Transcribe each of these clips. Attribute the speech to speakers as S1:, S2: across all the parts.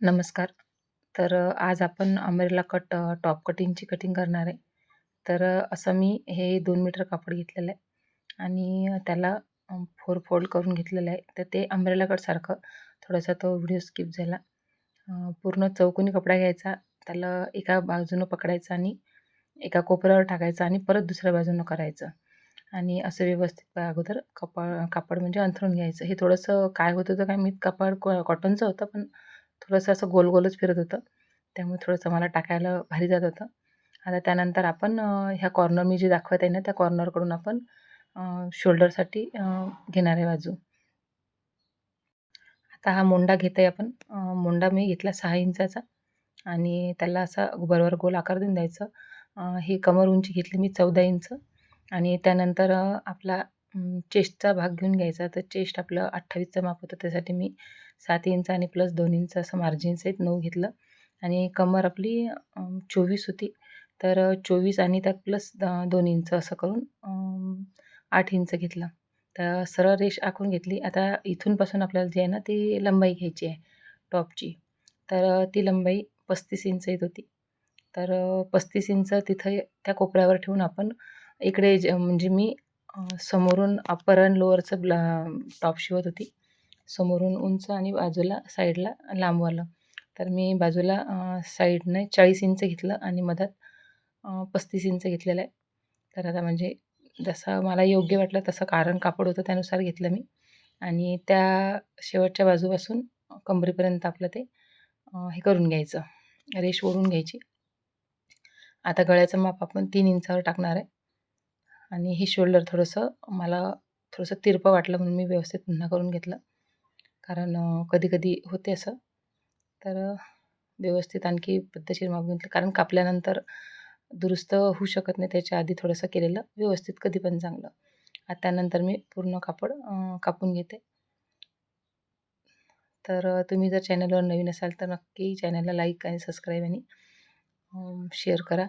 S1: नमस्कार. तर आज आपण अमरेला कट टॉप कटिंगची कटिंग करणार आहे. तर असं मी हे दोन मीटर कापड घेतलेलं आहे आणि त्याला फोर फोल्ड करून घेतलेलं आहे. तर ते अमरेला कटसारखं थोडासा तो व्हिडिओ स्किप झाला. पूर्ण चौकोनी कपडा घ्यायचा, त्याला एका बाजूनं पकडायचं आणि एका कोपऱ्यावर टाकायचं आणि परत दुसऱ्या बाजूनं करायचं आणि असं व्यवस्थित अगोदर कपा कापड म्हणजे अंथरून घ्यायचं. हे थोडंसं काय होतं होतं काय मी कापड कॉटनचं होतं पण थोडंसं असं गोल-गोलच फिरत होतं. त्यामुळे थोडंसं मला टाकायला भारी जात होतं. आता त्यानंतर आपण ह्या कॉर्नर मी जे दाखवत आहे ना, त्या कॉर्नरकडून आपण शोल्डरसाठी घेणार आहे बाजू. आता हा मोंडा घेत आहे आपण. मोंडा मी घेतला सहा इंचाचा आणि त्याला असा बरोबर गोल आकार देऊन द्यायचं. हे ही कमर उंची घेतली मी 14 इंच आणि त्यानंतर आपला चेस्टचा भाग घेऊन घ्यायचा. तर चेस्ट आपलं 28चं माप होतं. त्यासाठी मी सात इंच आणि प्लस दोन इंच असं मार्जिनसहित 9 घेतलं आणि कमर आपली चोवीस होती. तर चोवीस आणि त्यात प्लस द 2 इंच असं करून आठ इंच घेतलं. तर सरळ रेष आखून घेतली. आता इथूनपासून आपल्याला जी आहे ना, ती लंबाई घ्यायची आहे टॉपची. तर ती लंबाई 35 इंच येत होती. तर पस्तीस इंच तिथं त्या कोपऱ्यावर ठेवून आपण इकडे जे म्हणजे मी समोरून अप्पर अँड लोअरचं ब्ला टॉप शिवत होती. समोरून उंच आणि बाजूला साईडला लांबवालं. तर मी बाजूला साईडने 40 इंच घेतलं आणि मधात पस्तीस इंच घेतलेलं आहे. तर आता म्हणजे जसं मला योग्य वाटलं तसं कारण कापड होतं त्यानुसार घेतलं मी आणि त्या शेवटच्या बाजूपासून कंबरीपर्यंत आपलं ते हे करून घ्यायचं, रेश ओढून घ्यायची. आता गळ्याचं माप आपण तीन इंचावर टाकणार आहे आणि हे शोल्डर थोडंसं मला थोडंसं तिरपं वाटलं म्हणून मी व्यवस्थित पुन्हा करून घेतलं. कारण कधीकधी कधी-कधी होते असं. तर व्यवस्थित आणखी पद्धतशीर माप घेतलं कारण कापल्यानंतर दुरुस्त होऊ शकत नाही. त्याच्या आधी थोडंसं केलेलं व्यवस्थित कधी पण चांगलं. आता त्यानंतर मी पूर्ण कापड कापून घेते. तर तुम्ही जर चॅनलवर नवीन असाल तर नक्की चॅनलला लाईक आणि सबस्क्राईब आणि शेअर करा.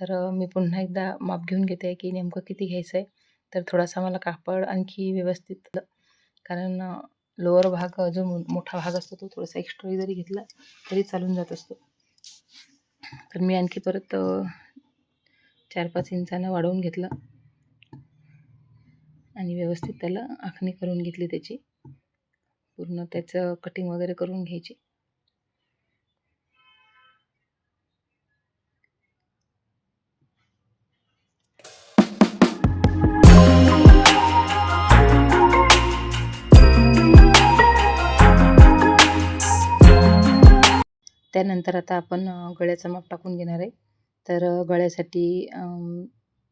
S1: तर मी पुन्हा एकदा माप घेऊन घेते आहे की नेमकं किती घ्यायचं आहे. तर थोडासा मला कापड आणखी व्यवस्थित कारण लोअर भाग जो मो मोठा भाग असतो तो थोडासा एक्स्ट्रा जरी घेतला तरी चालून जात असतो. तर मी आणखी परत चार पाच इंचानं वाढवून घेतलं आणि व्यवस्थित त्याला आखणी करून घेतली त्याची. पूर्ण त्याचं कटिंग वगैरे करून घ्यायची. त्यानंतर आता आपण गळ्याचं माप टाकून घेणार आहे. तर गळ्यासाठी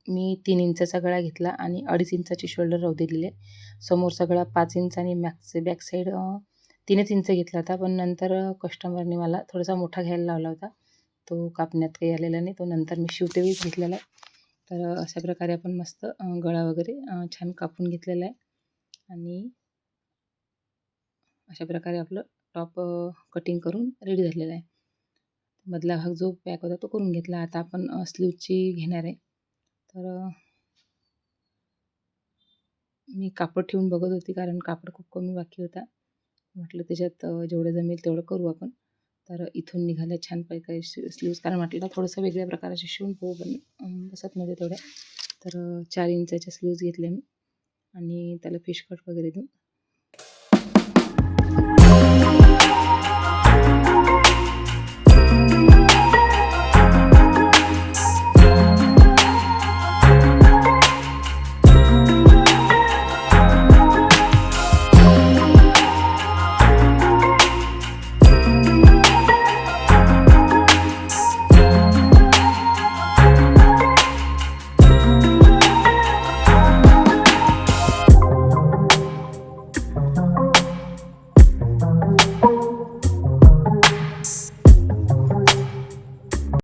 S1: मी तीन इंचाचा गळा घेतला आणि 2.5 इंचाची शोल्डर राहू दिलेली आहे. समोरचा गळा पाच इंच आणि मॅक्स बॅक साईड अ, 3च इंच घेतला होता. पण नंतर कस्टमरने मला थोडासा मोठा घ्यायला लावला होता. तो कापण्यात काही आलेला नाही. तो नंतर मी शिवतेवेळीच घेतलेला आहे. तर अशा प्रकारे आपण मस्त गळा वगैरे छान कापून घेतलेला आहे आणि अशा प्रकारे आपलं टॉप कटिंग करून रेडी झालेला आहे. मधला भाग जो पॅक होता तो करून घेतला. आता आपण स्लीवची घेणार आहे. तर मी कापड ठेवून बघत होती कारण कापड खूप कमी बाकी होता. म्हटलं त्याच्यात जेवढं जमेल तेवढं करू आपण. तर इथून निघाल्या छान पैकी स्लीव्स कारण म्हटलं थोडंसं वेगळ्या प्रकाराचे शिवून पाहू पण बसत नव्हते तेवढ्या. तर चार इंचाच्या स्लीव्स घेतल्या मी आणि त्याला फिश कट वगैरे देऊन